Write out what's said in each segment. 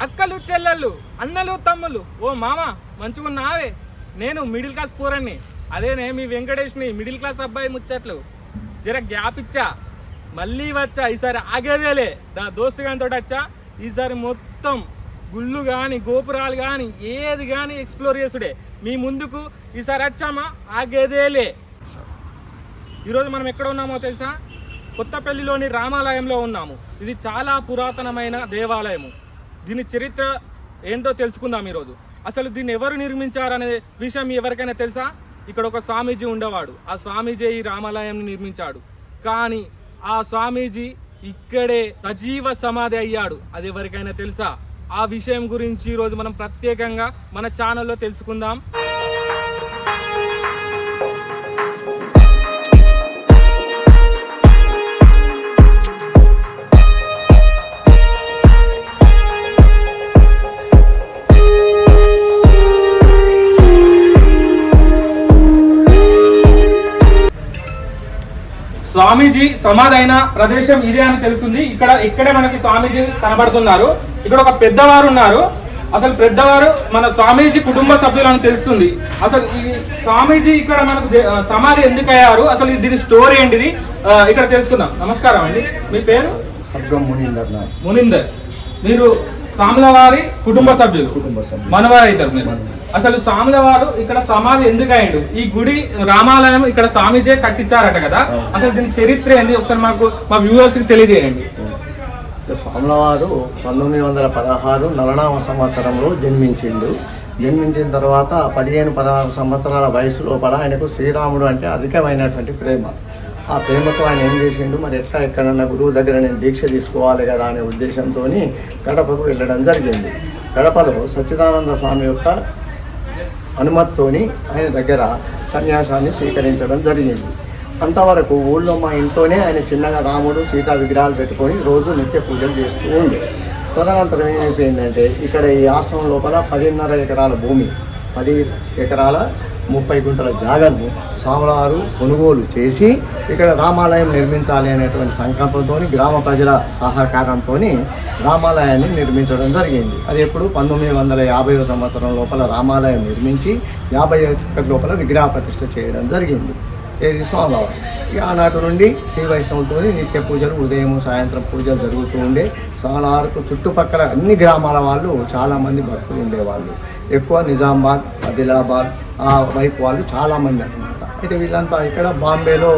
అక్కలు చెల్లెళ్ళు అన్నలు తమ్ముళ్ళు. ఓ మామ మంచిగున్నావే? నేను మిడిల్ క్లాస్ పూరన్ని. అదేనే మీ వెంకటేష్ని మిడిల్ క్లాస్ అబ్బాయి ముచ్చట్లు. జర గ్యాప్ ఇచ్చా. మళ్ళీ వచ్చా. ఈసారి ఆగేదేలే. నా దోస్తు గాని వచ్చా. ఈసారి మొత్తం గుళ్ళు కానీ గోపురాలు కానీ ఏది కానీ ఎక్స్ప్లోర్ చేసుడే. మీ ముందుకు ఈసారి వచ్చామా? ఆగేదేలే. ఈరోజు మనం ఎక్కడ ఉన్నామో తెలుసా? కొత్తపల్లిలోని రామాలయంలో ఉన్నాము. ఇది చాలా పురాతనమైన దేవాలయము. దీని చరిత్ర ఏంటో తెలుసుకుందాం ఈరోజు. అసలు దీన్ని ఎవరు నిర్మించారనే విషయం ఎవరికైనా తెలుసా? ఇక్కడ ఒక స్వామీజీ ఉండేవాడు. ఆ స్వామీజీ ఈ రామాలయాన్ని నిర్మించాడు. కానీ ఆ స్వామీజీ ఇక్కడే సజీవ సమాధి అయ్యాడు. అది ఎవరికైనా తెలుసా? ఆ విషయం గురించి ఈరోజు మనం ప్రత్యేకంగా మన ఛానల్లో తెలుసుకుందాం. స్వామీజీ సమాధి అయిన ప్రదేశం ఇదే అని తెలుస్తుంది. ఇక్కడ ఇక్కడే మనకి స్వామీజీ కనబడుతున్నారు. ఇక్కడ ఒక పెద్దవారు ఉన్నారు. అసలు పెద్దవారు మన స్వామీజీ కుటుంబ సభ్యులని తెలుస్తుంది. అసలు ఈ స్వామీజీ ఇక్కడ మనకు సమాధి ఎందుకు అయ్యారు అసలు దీని స్టోరీ ఏంటిది? ఇక్కడ తెలుసుకుందాం. నమస్కారం అండి. మీ పేరు? మునీందర్ మునిందర్. మీరు సాముల వారి కుటుంబ సభ్యులు. కుటుంబ సభ్యులు. మనవారు అవుతారు మీరు. అసలు స్వాముల వారు ఇక్కడ సమాధి ఎందుకు అయ్యిండు ఈ గుడి రామాలయం ఇక్కడ స్వామిజే కట్టించారట కదా? అసలు దీని చరిత్ర ఏంది? ఒకసారి మాకు మా వ్యూవర్స్కి తెలియజేయండి స్వాములవారు పంతొమ్మిది వందల పదహారు నలనామ సంవత్సరంలో జన్మించిండు. జన్మించిన తర్వాత పదిహేను పదహారు సంవత్సరాల వయసు లోపల ఆయనకు శ్రీరాముడు అంటే అధికమైనటువంటి ప్రేమ. ఆ ప్రేమతో ఆయన ఏం చేసిండు? మరి ఎట్లా ఎక్కడన్నా గురువు దగ్గర నేను దీక్ష తీసుకోవాలి కదా అనే ఉద్దేశంతో గడపకు వెళ్ళడం జరిగింది. గడపలో సచ్చిదానంద స్వామి యొక్క అనుమతితోని ఆయన దగ్గర సన్యాసాన్ని స్వీకరించడం జరిగింది. అంతవరకు ఊళ్ళో మా ఇంట్లోనే ఆయన చిన్నగా రాముడు సీతా విగ్రహాలు పెట్టుకొని రోజు నిత్య పూజలు చేస్తూ ఉంది తదనంతరం ఏమైపోయిందంటే ఇక్కడ ఈ ఆశ్రమం లోపల పదిన్నర ఎకరాల భూమి పది ఎకరాల ముప్పై గుంటల జాగాను స్వామివారు కొనుగోలు చేసి ఇక్కడ రామాలయం నిర్మించాలి అనేటువంటి సంకల్పంతో గ్రామ ప్రజల సహకారంతో రామాలయాన్ని నిర్మించడం జరిగింది. అది ఎప్పుడు? పంతొమ్మిది వందల యాభై సంవత్సరం లోపల రామాలయం నిర్మించి యాభై ఒకటి లోపల విగ్రహ ప్రతిష్ఠ చేయడం జరిగింది. ఏది? స్వామివారు ఇక ఆనాటి నుండి శ్రీ వైష్ణవులతో నిత్య పూజలు ఉదయం సాయంత్రం పూజలు జరుగుతూ ఉండే స్వామివారికి చుట్టుపక్కల అన్ని గ్రామాల వాళ్ళు చాలామంది భక్తులు ఉండేవాళ్ళు. ఎక్కువ నిజామాబాద్ ఆదిలాబాద్ ఆ వైపు వాళ్ళు చాలామంది అనమాట అయితే వీళ్ళంతా ఇక్కడ బాంబేలో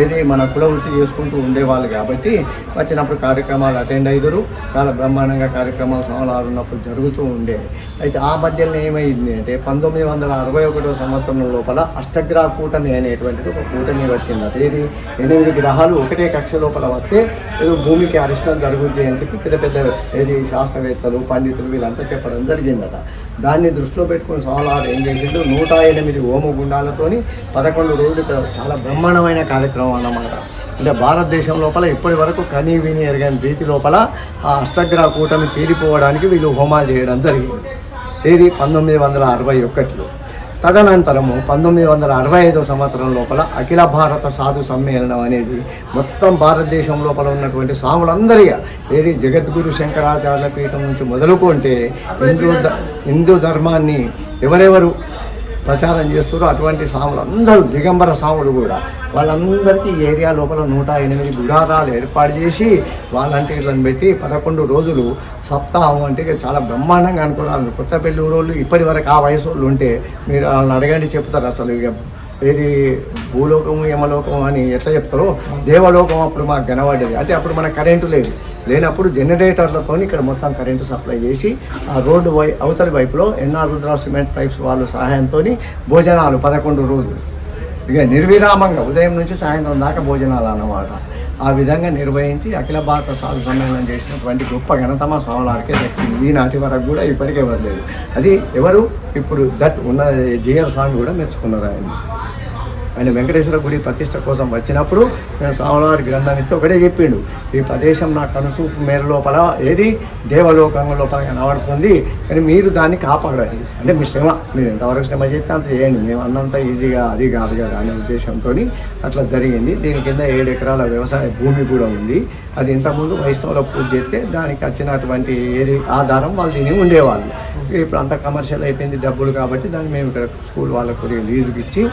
ఏది మన కులవృత్తి చేసుకుంటూ ఉండేవాళ్ళు కాబట్టి వచ్చినప్పుడు కార్యక్రమాలు అటెండ్ అయ్యారు చాలా బ్రహ్మాండంగా కార్యక్రమాలు సోమవారం ఉన్నప్పుడు జరుగుతూ ఉండే. అయితే ఆ మధ్యలో ఏమైంది అంటే పంతొమ్మిది వందల అరవై ఒకటో సంవత్సరం లోపల అష్టగ్రహ కూటమి అనేటువంటిది ఒక కూటమి వచ్చింది. అది ఏది? ఎనిమిది గ్రహాలు ఒకటే కక్ష లోపల వస్తే ఏదో భూమికి అరిష్టం జరుగుద్ది అని చెప్పి పెద్ద పెద్ద ఏది శాస్త్రవేత్తలు పండితులు వీళ్ళంతా చెప్పడం జరిగిందట. దాన్ని దృష్టిలో పెట్టుకుని సోలార్ ఏం చేసిండు? నూట ఎనిమిది హోమ గుండాలతోని పదకొండు రోజులు ఇక్కడ చాలా బ్రహ్మాండమైన కార్యక్రమం అన్నమాట. అంటే భారతదేశం లోపల ఇప్పటి వరకు కనీ విని ఎరగని రీతి లోపల ఆ అష్టగ్రహ కూటమి చేరిపోవడానికి వీళ్ళు హోమాలు చేయడం జరిగింది. ఇది పంతొమ్మిది వందల అరవై ఒకటిలో. తదనంతరము పంతొమ్మిది వందల అరవై ఐదో సంవత్సరం లోపల అఖిల భారత సాధు సమ్మేళనం అనేది మొత్తం భారతదేశం లోపల ఉన్నటువంటి స్వాములందరిగా ఏది జగద్గురు శంకరాచార్య పీఠం నుంచి మొదలుకుంటే హిందూ హిందూ ధర్మాన్ని ఎవరెవరు ప్రచారం చేస్తారు అటువంటి సాములు. అందరూ దిగంబర సాములు కూడా. వాళ్ళందరికీ ఏరియా లోపల నూట ఎనిమిది గుడారాలు ఏర్పాటు చేసి వాళ్ళంటే వీళ్ళని పెట్టి పదకొండు రోజులు సప్తాహం అంటే చాలా బ్రహ్మాండంగా అనుకున్నారు. కొత్త పెళ్ళి ఊరోళ్ళు ఇప్పటి వరకు ఆ వయసు వాళ్ళు ఉంటే మీరు వాళ్ళని అడగండి చెప్తారు అసలు ఇక ఏది భూలోకము యమలోకం అని ఎట్లా చెప్తారో దేవలోకం అప్పుడు మాకు కనబడ్డది. అంటే అప్పుడు మనకు కరెంటు లేదు. లేనప్పుడు జనరేటర్లతో ఇక్కడ మొత్తం కరెంటు సప్లై చేసి ఆ రోడ్డు వై అవతలి వైపులో ఎన్ఆర్ రుద్రా సిమెంట్ పైప్స్ వాళ్ళ సహాయంతో భోజనాలు పదకొండు రోజులు. ఇక నిర్విరామంగా ఉదయం నుంచి సాయంత్రం దాకా భోజనాలు అన్నమాట. ఆ విధంగా నిర్వహించి అఖిల భారత సాధు సమ్మేళనం చేసినటువంటి గొప్ప ఘనతమ మా స్వాములారికే దక్కింది ఈనాటి వరకు కూడా ఇప్పటికే ఎవరు లేదు అది ఎవరు? ఇప్పుడు దట్ ఉన్న జిఆర్ స్వామి కూడా మెచ్చుకున్నారు ఆయన. ఆయన వెంకటేశ్వర గుడి ప్రతిష్ట కోసం వచ్చినప్పుడు నేను స్వామివారి గ్రంథం ఇస్తే ఒకటే చెప్పిండు. ఈ ప్రదేశం నా కనుసూపు మేర లోపల ఏది? దేవలోకం లోపల కనబడుతుంది. కానీ మీరు దాన్ని కాపాడాలి అంటే మీ శ్రమ. మీరు ఎంతవరకు శ్రమ చేస్తే అంత చేయండి. మేము అన్నంత ఈజీగా అది కాదు కదా అనే ఉద్దేశంతో అట్లా జరిగింది. దీని కింద ఏడు ఎకరాల వ్యవసాయ భూమి కూడా ఉంది. అది ఇంతకుముందు వైష్ణవుల పూజ చేస్తే దానికి వచ్చినటువంటి ఏది ఆధారం వాళ్ళు దీని ఉండేవాళ్ళు. ఇప్పుడు అంత కమర్షియల్ అయిపోయింది డబ్బులు కాబట్టి దాన్ని మేము ఇక్కడ స్కూల్ వాళ్ళకు లీజుకి ఇచ్చి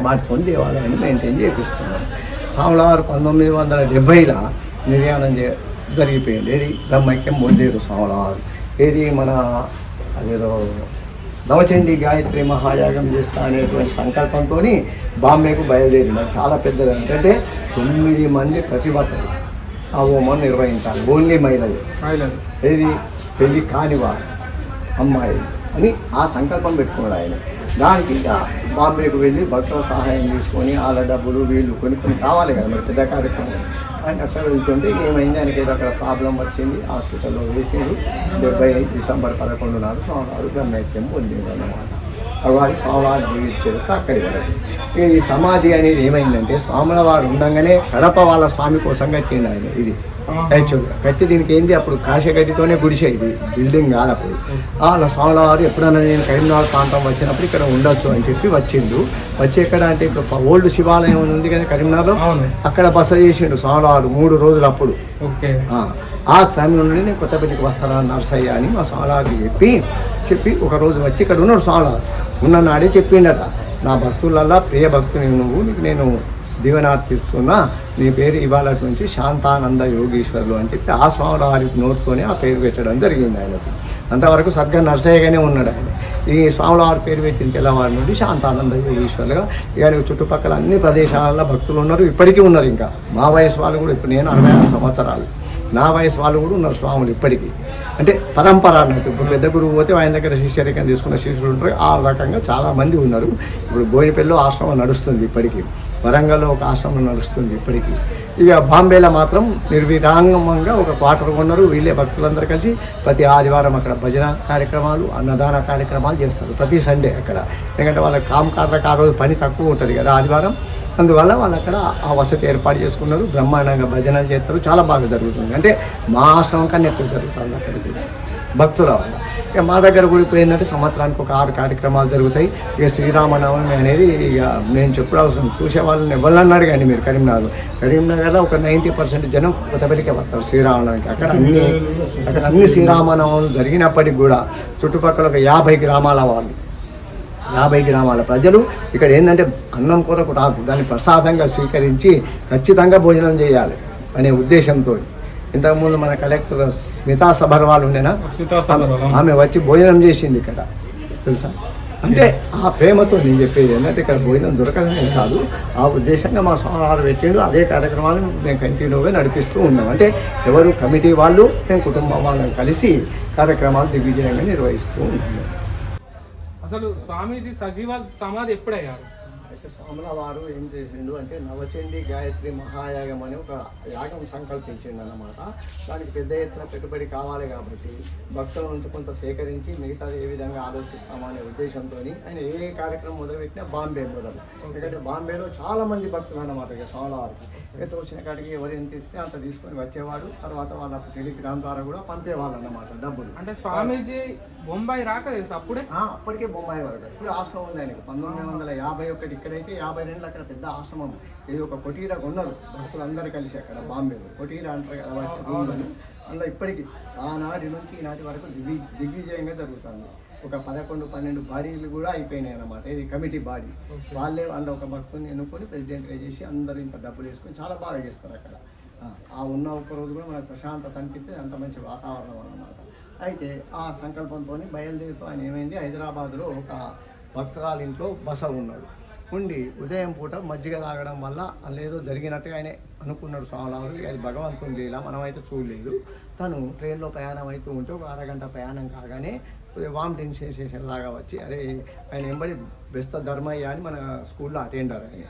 వాటితో దేవాలయాన్ని మెయింటైన్ చేపిస్తున్నాం. స్వాములవారు పంతొమ్మిది వందల డెబ్బైలో నిర్యాణం చే జరిగిపోయింది. ఏది? బ్రహ్మైక్యం పొందేరు స్వాములవారు ఏది? మన అదేదో నవచండి గాయత్రి మహాయాగం చేస్తా అనేటువంటి సంకల్పంతో బాంబేకు బయలుదేరినారు. చాలా పెద్దది ఏంటంటే తొమ్మిది మంది ప్రతిభతలు ఆ హోమం నిర్వహించాలి. ఓన్లీ మహిళలు. మహిళలు. ఏది? పెళ్ళి కానివారు అమ్మాయి అని ఆ సంకల్పం పెట్టుకున్నాడు ఆయన. దానికి ఇక వెళ్ళి భక్తుల సహాయం తీసుకొని వాళ్ళ డబ్బులు వీళ్ళు కొన్ని కొన్ని కావాలి కదా మరి పెద్ద కార్యక్రమం. ఆయన అక్కడ వెళ్తుంటే ఏమైంది? ఆయనకి ఏదో అక్కడ ప్రాబ్లం వచ్చింది. హాస్పిటల్లో వేసింది. డెబ్బై డిసెంబర్ పదకొండు నాడు స్వామివారు గమ్యత్యం పొందింది అన్నమాట వారి స్వామివారి జీవిత చరిత్ర అక్కడి వరకు ఈ సమాధి అనేది ఏమైందంటే స్వాముల వారు ఉండగానే కడప వాళ్ళ స్వామి కోసం కట్టిండు ఆయన. ఇది యాక్చువల్గా కట్టి దీనికి ఏంది? అప్పుడు కాశగడ్డితోనే గుడిసే ఇది. బిల్డింగ్ కాదు అప్పుడు. వాళ్ళ స్వాముల వారు ఎప్పుడైనా నేను కరీంనగర్ ప్రాంతం వచ్చినప్పుడు ఇక్కడ ఉండొచ్చు అని చెప్పి వచ్చిండు. వచ్చి ఎక్కడ అంటే ఇప్పుడు ఓల్డ్ శివాలయం ఉంది కదా కరీంనగర్లో? అక్కడ బస చేసిండు స్వాముల వారు మూడు రోజులు అప్పుడు. ఓకే. ఆ, సమయం నుండి నేను కొత్తపల్లికి వస్తాను నర్సయ్య అని మా స్వామివారికి చెప్పి చెప్పి ఒక రోజు వచ్చి ఇక్కడ ఉన్నాడు స్వామివారు. ఉన్న నాడే చెప్పిండట నా భక్తులల్లా ప్రియ భక్తుని నువ్వు నీకు నేను దీవెనార్పిస్తున్న నీ పేరు ఇవాళ నుంచి శాంతానంద యోగీశ్వరులు అని చెప్పి ఆ స్వామివారి నోట్తోనే ఆ పేరు పెట్టడం జరిగింది ఆయనకు. అంతవరకు సర్గ నర్సయ్యగానే ఉన్నాడు ఆయన. ఈ స్వామివారి పేరు పెట్టిన తెల్లవారి నుండి శాంతానంద యోగీశ్వరులుగా ఇక చుట్టుపక్కల అన్ని ప్రదేశాలలో భక్తులు ఉన్నారు ఇప్పటికీ ఉన్నారు ఇంకా. మా వయసు వాళ్ళు కూడా ఇప్పుడు నేను అరవై ఆరు సంవత్సరాలు. నా వయసు వాళ్ళు కూడా ఉన్నారు స్వాములు ఇప్పటికీ. అంటే పరంపర అన్నట్టు. ఇప్పుడు పెద్ద గురువు పోతే ఆయన దగ్గర శిష్యరికం తీసుకున్న శిష్యులు ఉంటారు. ఆ రకంగా చాలామంది ఉన్నారు. ఇప్పుడు బోయినపల్లిలో ఆశ్రమం నడుస్తుంది ఇప్పటికీ. వరంగల్లో ఒక ఆశ్రమం నడుస్తుంది ఇప్పటికీ. ఇక బాంబేలో మాత్రం నిర్విరాంగంగా ఒక క్వార్టర్ ఉన్నారు. వీళ్ళే భక్తులందరూ కలిసి ప్రతి ఆదివారం అక్కడ భజన కార్యక్రమాలు అన్నదాన కార్యక్రమాలు చేస్తారు. ప్రతి సండే అక్కడ. ఎందుకంటే వాళ్ళ కామకారులకు ఆ రోజు పని తక్కువ ఉంటుంది కదా ఆదివారం. అందువల్ల వాళ్ళు అక్కడ ఆ వసతి ఏర్పాటు చేసుకున్నారు. బ్రహ్మాండంగా భజనలు చేస్తారు. చాలా బాగా జరుగుతుంది. అంటే మా ఆశ్రమం కన్నా ఎక్కువ జరుగుతుంది అక్కడికి. భక్తుల వల్ల. ఇక మా దగ్గర కూడా ఇప్పుడు ఏంటంటే సంవత్సరానికి ఒక ఆరు కార్యక్రమాలు జరుగుతాయి. ఇక శ్రీరామనవమి అనేది ఇక నేను చెప్పుడు అవసరం చూసే వాళ్ళని ఎవరన్నా అడగండి మీరు కరీంనగర్ కరీంనగర్లో ఒక నైంటీ పర్సెంట్ జనం కొత్తపల్లికే వస్తారు శ్రీరామనవమికి. అక్కడ అన్ని అక్కడ అన్ని శ్రీరామనవములు జరిగినప్పటికి కూడా చుట్టుపక్కల ఒక యాభై గ్రామాల వాళ్ళు. యాభై గ్రామాల ప్రజలు ఇక్కడ ఏంటంటే అన్నం కొరకు రాదు. దాన్ని ప్రసాదంగా స్వీకరించి ఖచ్చితంగా భోజనం చేయాలి అనే ఉద్దేశంతో. ఇంతకుముందు మన కలెక్టర్ స్మితా సబర్వాల్ ఉండేనా? ఆమె వచ్చి భోజనం చేసింది ఇక్కడ తెలుసా? అంటే ఆ ప్రేమతో నేను చెప్పేది ఏంటంటే ఇక్కడ భోజనం దొరకదనే కాదు ఆ ఉద్దేశంగా మా స్వామివారు పెట్టిండు అదే కార్యక్రమాలను మేము కంటిన్యూగా నడిపిస్తూ ఉన్నాం. అంటే ఎవరు కమిటీ వాళ్ళు మేము కుటుంబం వాళ్ళని కలిసి కార్యక్రమాలు దిగ్విజయంగా నిర్వహిస్తూ ఉన్నాం. అసలు స్వామీజీ సజీవ సమాధి ఎప్పుడయ్యారు? అయితే స్వాముల వారు ఏం చేసిండు అంటే నవచండి గాయత్రి మహాయాగం అని ఒక యాగం సంకల్పించిండు అన్నమాట దానికి పెద్ద ఎత్తున పెట్టుబడి కావాలి కాబట్టి భక్తుల నుంచి కొంత సేకరించి మిగతాది ఏ విధంగా ఆలోచిస్తామనే ఉద్దేశంతో ఆయన ఏ కార్యక్రమం మొదలుపెట్టినా బాంబే మొదలు. ఎందుకంటే బాంబేలో చాలా మంది భక్తులు అన్నమాట ఇక స్వాముల అయితే వచ్చిన కాడికి ఎవరు ఎంత ఇస్తే అంత తీసుకొని వచ్చేవాడు. తర్వాత వాళ్ళ టెలిగ్రామ్ ద్వారా కూడా పంపేవాళ్ళు అన్నమాట డబ్బులు. అంటే స్వామీజీ బొంబాయి రాక తెలుసు అప్పుడే? అప్పటికే బొంబాయి వరకు. ఇప్పుడు ఆశ్రమం ఉంది ఆయనకి. పంతొమ్మిది వందల యాభై ఒకటి ఇక్కడైతే యాభై రెండు అక్కడ పెద్ద ఆశ్రమం. ఇది ఒక కొటీరా కొన్నారు. భక్తులందరూ కలిసి అక్కడ బాంబేలో. కొటీరా అంటారు కదా అందులో ఇప్పటికీ ఆనాటి నుంచి ఈనాటి వరకు దిగ్వి దిగ్విజయంగా జరుగుతుంది. ఒక పదకొండు పన్నెండు బాడీలు కూడా అయిపోయినాయి అన్నమాట. ఇది కమిటీ బాడీ. వాళ్ళే అందులో ఒక భక్తుని ఎన్నుకొని ప్రెసిడెంట్గా చేసి అందరూ ఇంత డబ్బులు వేసుకొని చాలా బాగా చేస్తారు అక్కడ. ఆ, ఉన్న ఒక్క రోజు కూడా మనకు ప్రశాంతత అనిపిస్తే అంత మంచి వాతావరణం అన్నమాట. అయితే ఆ సంకల్పంతో బయలుదేరుతూ ఆయన ఏమైంది? హైదరాబాద్లో ఒక భక్తురాల ఇంట్లో బస ఉన్నాడు. ఉండి ఉదయం పూట మజ్జిగ తాగడం వల్ల లేదో జరిగినట్టుగా ఆయన అనుకున్నాడు స్వామివారు. అది భగవంతుని లీల మనమైతే చూడలేదు. తను ట్రైన్లో ప్రయాణం అవుతూ ఉంటే ఒక అరగంట ప్రయాణం కాగానే కొద్దిగా వామిటింగ్ సెన్సేషన్ లాగా వచ్చి అరే ఆయన ఎంబడి బెస్త ధర్మయ్య అని మన స్కూల్లో అటెండర్ ఆయన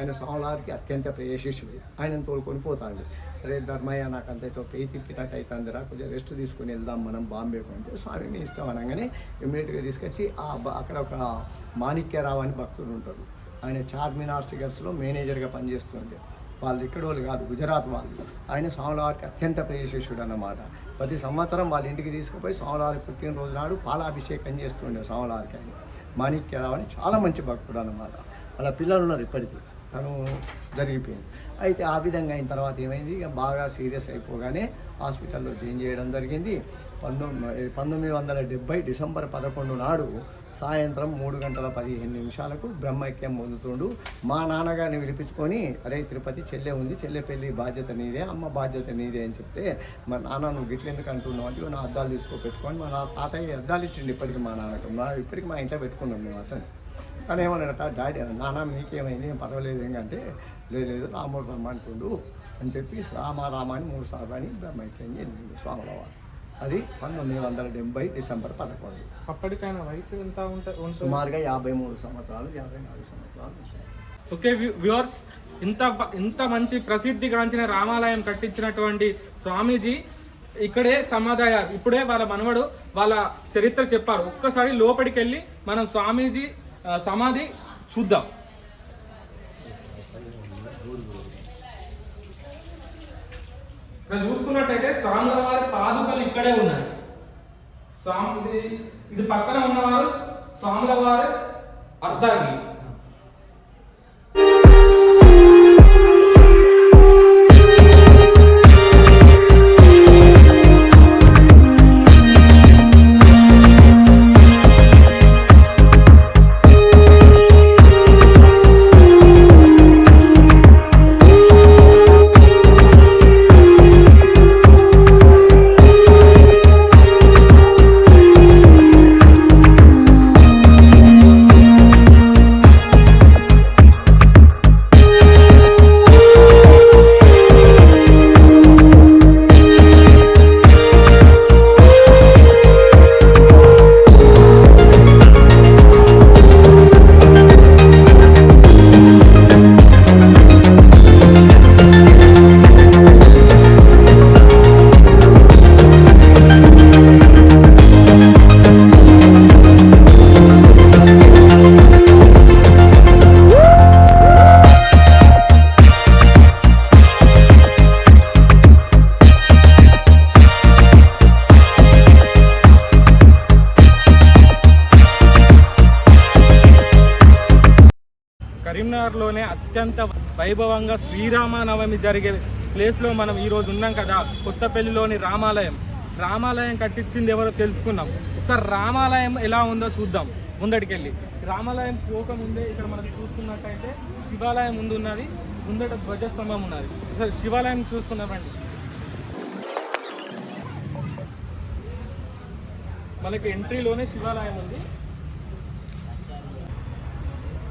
ఆయన స్వామివారికి అత్యంత ప్రియశిష్యుడు ఆయన తోలుకొని పోతాడు అరే ధర్మయ్య నాకు అంత ఇటు పెయి అవుతుంది రా కొద్దిగా రెస్ట్ తీసుకొని వెళ్దాం మనం బాంబేకు అంటే స్వామి మీ ఇష్టం అనగానే ఇమ్మీడియట్గా తీసుకొచ్చి ఆ అక్కడ ఒక మాణిక్యరావు అని భక్తుడు ఉంటారు ఆయన చార్మినార్ సిగర్స్లో మేనేజర్గా పనిచేస్తుండే. వాళ్ళు ఇక్కడ వాళ్ళు కాదు గుజరాత్ వాళ్ళు. ఆయన స్వామివారికి అత్యంత ప్రియశిష్యుడు అన్నమాట. ప్రతి సంవత్సరం వాళ్ళ ఇంటికి తీసుకుపోయి స్వామివారి పుట్టినరోజు నాడు పాలాభిషేకం చేస్తుండే స్వామివారికి ఆయన. మాణిక్యరావు అని చాలా మంచి భక్తుడు అన్నమాట. వాళ్ళ పిల్లలు ఉన్నారు ఇప్పటికీ. తను జరిగిపోయింది. అయితే ఆ విధంగా అయిన తర్వాత ఏమైంది? ఇక బాగా సీరియస్ అయిపోగానే హాస్పిటల్లో జాయిన్ చేయడం జరిగింది. పంతొమ్మిది పంతొమ్మిది వందల డెబ్బై డిసెంబర్ పదకొండు నాడు సాయంత్రం మూడు గంటల పదిహేను నిమిషాలకు బ్రహ్మైక్యం పొందుతుండు. మా నాన్నగారిని విలిపించుకొని అరే తిరుపతి చెల్లె ఉంది చెల్లె పెళ్ళి బాధ్యత నీదే అమ్మ బాధ్యత నీదే అని చెప్తే మా నాన్న నువ్వు గిట్ల ఎందుకు అంటున్నావు? అంటే నా అద్దాలు తీసుకో పెట్టుకొని మా నా తాతయ్య అద్దాలు ఇచ్చిండు ఇప్పటికి మా నాన్నకు. మా ఇప్పటికి మా ఇంట్లో పెట్టుకున్నాం మేము అతను తను ఏమన్నాడట డాడీ నాన్న మీకేమైంది? ఏం పర్వాలేదు ఏంటంటే లేదు లేదు రాముడు రమ్మంటుండు అని చెప్పి రామ రామ అని మూడు సార్లు అని బ్రహ్మైక్యం చెందింది స్వాముల వారు అది పంతొమ్మిది వందల డెబ్బై డిసెంబర్ పదకొండు. అప్పటికైనా వయసు ఎంత ఉంటుంది? సుమారుగా యాభై మూడు సంవత్సరాలు యాభై నాలుగు సంవత్సరాలు. ఓకే వ్యూవర్స్ ఇంత ఇంత మంచి ప్రసిద్ధిగాంచిన రామాలయం కట్టించినటువంటి స్వామీజీ ఇక్కడే సమాధయ్యారు. ఇప్పుడే వాళ్ళ మనవడు వాళ్ళ చరిత్ర చెప్పారు. ఒక్కసారి లోపలికి వెళ్ళి మనం స్వామీజీ సమాధి చూద్దాం. ఇక్కడ చూసుకున్నట్టయితే స్వాముల వారి పాదుకలు ఇక్కడే ఉన్నాయి. స్వామి ఇది పక్కన ఉన్నవారు స్వాముల వారి అర్ధాంగి అత్యంత వైభవంగా శ్రీరామనవమి జరిగే ప్లేస్లో మనం ఈరోజు ఉన్నాం కదా కొత్తపల్లిలోని రామాలయం. రామాలయం కట్టించింది ఎవరో తెలుసుకున్నాం ఒకసారి రామాలయం ఎలా ఉందో చూద్దాం. ముందటికెళ్ళి. రామాలయం పోకముందే ఇక్కడ మనం చూసుకున్నట్టయితే శివాలయం ముందు ఉన్నది ముందట ధ్వజస్తంభం ఉన్నది. ఒకసారి శివాలయం చూసుకున్నామండి మనకి ఎంట్రీలోనే శివాలయం ఉంది.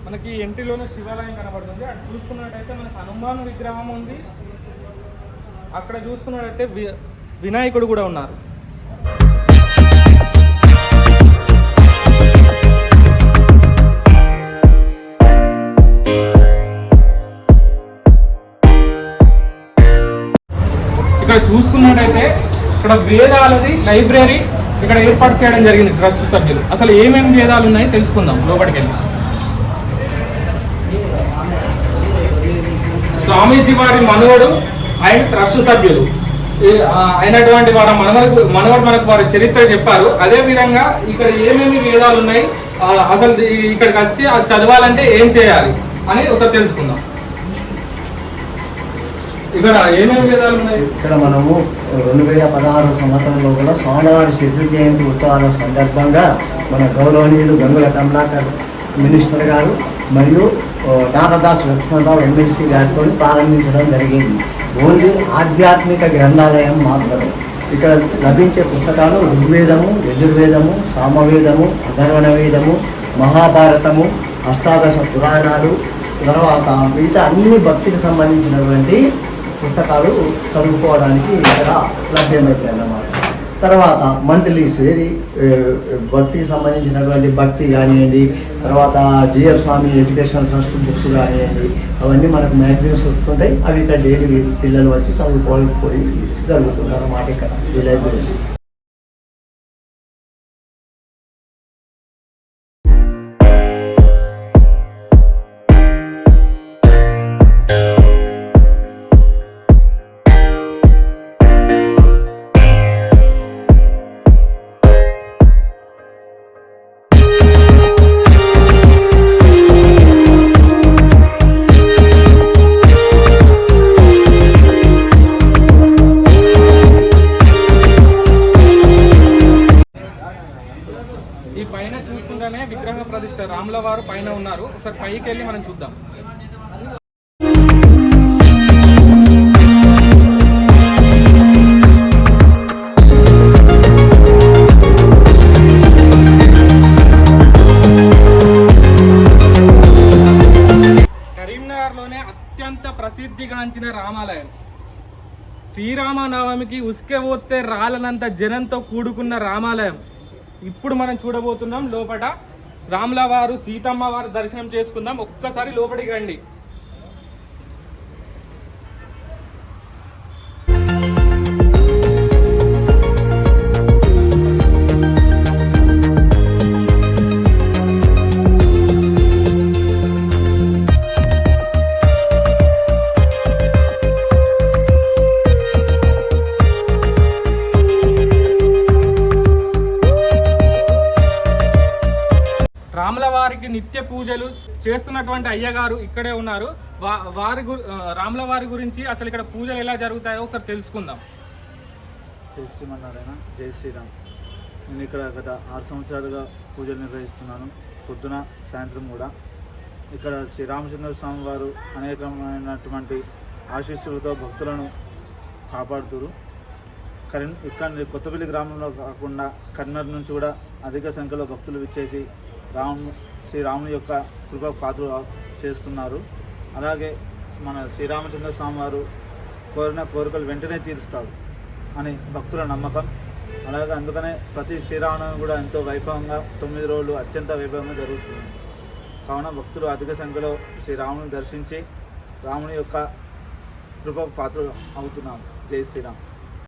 మనకి ఎంట్రీలోనే శివాలయం కనబడుతుంది. అటు చూసుకున్నట్టయితే మనకి హనుమాన్ విగ్రహం ఉంది. అక్కడ చూసుకున్నట్టయితే వి- వినాయకుడు కూడా ఉన్నారు. ఇక్కడ చూసుకున్నట్టయితే ఇక్కడ వేదాలది లైబ్రరీ ఇక్కడ ఏర్పాటు చేయడం జరిగింది ట్రస్ట్ సభ్యులు. అసలు ఏమేమి వేదాలు ఉన్నాయి తెలుసుకుందాం లోపలికి వెళ్ళి స్వామీజీ వారి మనవడు ఆయన ట్రస్ట్ సభ్యులు అయినటువంటి వారి మనవరకు మనవడు మనకు వారి చరిత్ర చెప్పారు. అదే విధంగా ఇక్కడ ఏమేమి వేదాలు ఉన్నాయి అసలు ఇక్కడికి వచ్చి అది చదవాలంటే ఏం చేయాలి అని ఒకసారి తెలుసుకుందాం. ఇక్కడ ఏమేమి వేదాలు ఉన్నాయి? ఇక్కడ మనము రెండు వేల పదహారు సంవత్సరంలో కూడా స్వామివారి శిశు జయంతి ఉత్సవాల సందర్భంగా మన గౌరవనీయులు గంగుల కమలాకర్ మినిస్టర్ గారు మరియు ఓ, లక్ష్మణరావు ఎమ్మెల్సీ గారితో ప్రారంభించడం జరిగింది. ఓన్లీ ఆధ్యాత్మిక గ్రంథాలయం మాత్రమే. ఇక్కడ లభించే పుస్తకాలు ఋగ్వేదము యజుర్వేదము సామవేదము అధర్వణ వేదము మహాభారతము అష్టాదశ పురాణాలు తర్వాత మిగతా అన్ని భక్తికి సంబంధించినటువంటి పుస్తకాలు చదువుకోవడానికి ఇక్కడ లభ్యమవుతాయి అన్నమాట తర్వాత మంత్లీస్ ఏది భక్తికి సంబంధించినటువంటి భక్తి కానివ్వండి తర్వాత G R Swami education trust books కానివ్వండి అవన్నీ మనకు మ్యాగజైన్స్ వస్తుంటాయి అవి ఇక్కడ డైలీ పిల్లలు వచ్చి చదువుకోవాలి పోయి జరుగుతుంది అన్నమాట ఇక్కడ ఈ లైబ్రరీ ఉన్నారు ఒకసారి పైకి వెళ్ళి మనం చూద్దాం. కరీంనగర్లోనే అత్యంత ప్రసిద్ధిగాంచిన రామాలయం. శ్రీరామనవమికి ఉసుకె పోతే రాలనంత జనంతో కూడుకున్న రామాలయం. ఇప్పుడు మనం చూడబోతున్నాం లోపట రాముల వారు సీతమ్మ వారు దర్శనం చేసుకుందాం. ఒక్కసారి లోపలికి రండి. నిత్య పూజలు చేస్తున్నటువంటి అయ్యగారు ఇక్కడే ఉన్నారు. వా- వారి గు రాముల వారి గురించి అసలు ఇక్కడ పూజలు ఎలా జరుగుతాయో ఒకసారి తెలుసుకుందాం. జై శ్రీమన్నారాయణ జై శ్రీరామ్. నేను ఇక్కడ గత ఆరు సంవత్సరాలుగా పూజలు నిర్వహిస్తున్నాను. పొద్దున సాయంత్రం కూడా. ఇక్కడ శ్రీరామచంద్ర స్వామి వారు అనేకమైనటువంటి ఆశీస్సులతో భక్తులను కాపాడుతురు. కరీం ఇక్కడ కొత్తపల్లి గ్రామంలో కాకుండా కర్నూలు నుంచి కూడా అధిక సంఖ్యలో భక్తులు విచ్చేసి రాము శ్రీరాముని యొక్క కృప పాత్ర చేస్తున్నారు. అలాగే మన శ్రీరామచంద్ర స్వామి వారు కోరిన కోరికలు వెంటనే తీరుస్తారు అని భక్తుల నమ్మకం. అలాగే అందుకనే ప్రతి శ్రీరామనవమి కూడా ఎంతో వైభవంగా తొమ్మిది రోజులు అత్యంత వైభవంగా జరుగుతుంది. కావున భక్తులు అధిక సంఖ్యలో శ్రీరాముని దర్శించి రాముని యొక్క కృపకు పాత్ర అవుతున్నాం జై శ్రీరామ్.